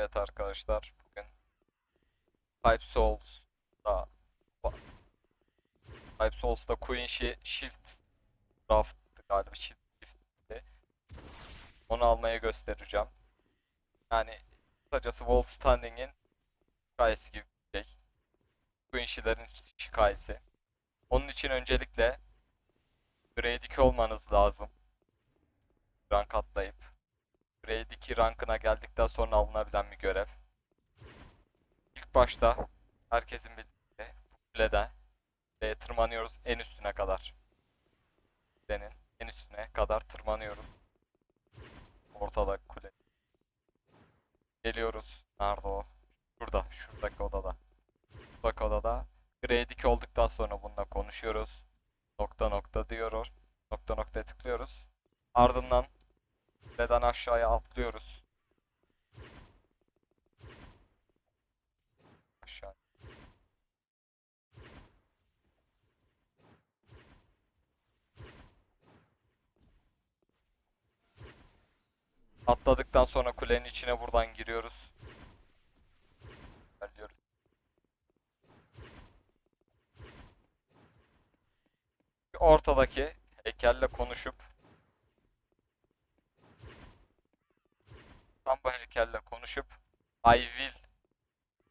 Evet arkadaşlar bugün Type Souls'da Type Souls'da Queen Shi- Shift Draft galiba Shift Shift'ti. Onu almayı göstereceğim. Yani kısacası Wall Standing'in hikayesi gibi bir şey. Queen Shi'lerin hikayesi. Onun için öncelikle Grade 2 olmanız lazım. Rank atlayıp. Grade 2 rankına geldikten sonra alınabilen bir görev. İlk başta herkesin bildiği kuleden ve tırmanıyoruz en üstüne kadar. Kulenin en üstüne kadar tırmanıyoruz. Ortada kule. Geliyoruz. Nerede o? Şurada. Şuradaki odada. Şuradaki odada. Grade 2 olduktan sonra bununla konuşuyoruz. Nokta nokta diyoruz. Nokta nokta tıklıyoruz. Ardından kuleden aşağıya atlıyoruz. Aşağı. Atladıktan sonra kulenin içine buradan giriyoruz. Ortadaki heykelle konuşup tam bu heykelle konuşup I will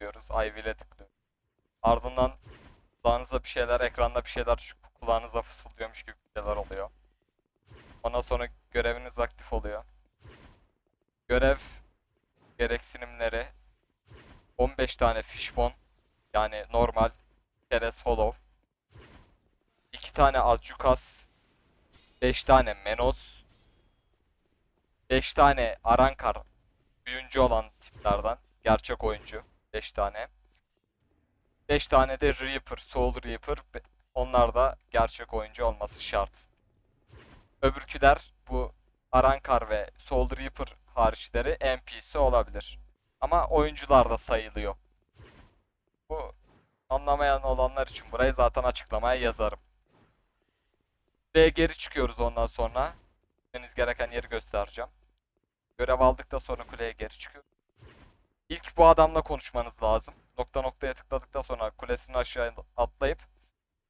diyoruz. I will'e tıklıyoruz. Ardından kulağınıza bir şeyler, ekranda bir şeyler kulağınıza fısıldıyormuş gibi bir şeyler oluyor. Ondan sonra göreviniz aktif oluyor. Görev gereksinimleri 15 tane fishbone yani normal keres hollow 2 tane adjukas 5 tane menos 5 tane arankar büyüncü olan tiplerden gerçek oyuncu 5 tane 5 tane de Reaper, Soul Reaper onlar da gerçek oyuncu olması şart. Öbürküler bu Arankar ve Soul Reaper hariçleri NPC olabilir. Ama oyuncular da sayılıyor. Bu anlamayan olanlar için burayı zaten açıklamaya yazarım. Ve geri çıkıyoruz ondan sonra. Gitmeniz gereken yeri göstereceğim. Görev aldıktan sonra kuleye geri çıkıyoruz. İlk bu adamla konuşmanız lazım. Nokta noktaya tıkladıktan sonra kulesini aşağıya atlayıp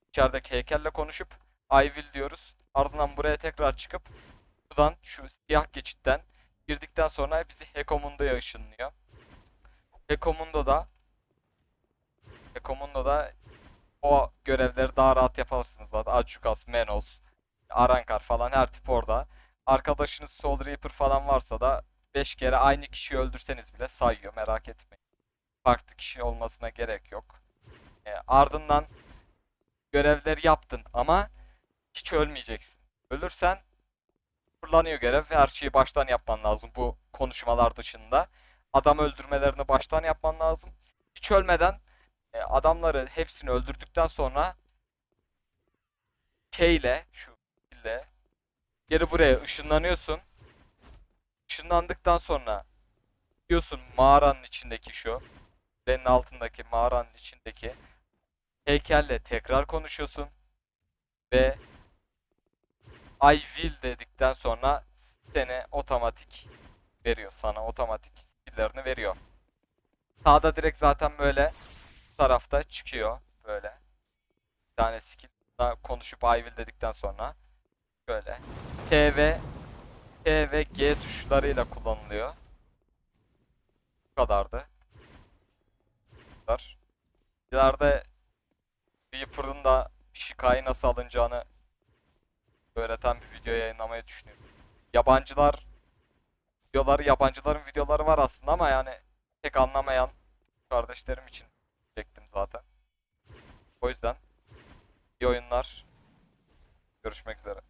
içerideki heykelle konuşup I will diyoruz. Ardından buraya tekrar çıkıp buradan şu siyah geçitten girdikten sonra bizi Hekomundo'ya ışınlıyor. Hekomundo'da Hekomundo'da o görevleri daha rahat yaparsınız zaten. Achukas, Menos, Arankar falan her tip orada. Arkadaşınız Soul Reaper falan varsa da 5 kere aynı kişiyi öldürseniz bile sayıyor merak etmeyin. Farklı kişi olmasına gerek yok. E, ardından görevleri yaptın ama hiç ölmeyeceksin. Ölürsen fırlanıyor görev. Her şeyi baştan yapman lazım bu konuşmalar dışında. Adam öldürmelerini baştan yapman lazım. Hiç ölmeden e, adamları hepsini öldürdükten sonra K ile şu ile geri buraya ışınlanıyorsun. Işınlandıktan sonra diyorsun mağaranın içindeki şu benim altındaki mağaranın içindeki heykelle tekrar konuşuyorsun ve I will dedikten sonra seni otomatik veriyor sana otomatik skill'lerini veriyor. Sağda direkt zaten böyle tarafta çıkıyor böyle. Bir tane skill konuşup I will dedikten sonra böyle K ve K ve G tuşlarıyla kullanılıyor. Bu kadardı. Bunlar. İleride Reaper'ın da şikayı nasıl alınacağını öğreten bir video yayınlamayı düşünüyorum. Yabancılar videoları, yabancıların videoları var aslında ama yani pek anlamayan kardeşlerim için çektim zaten. O yüzden iyi oyunlar. Görüşmek üzere.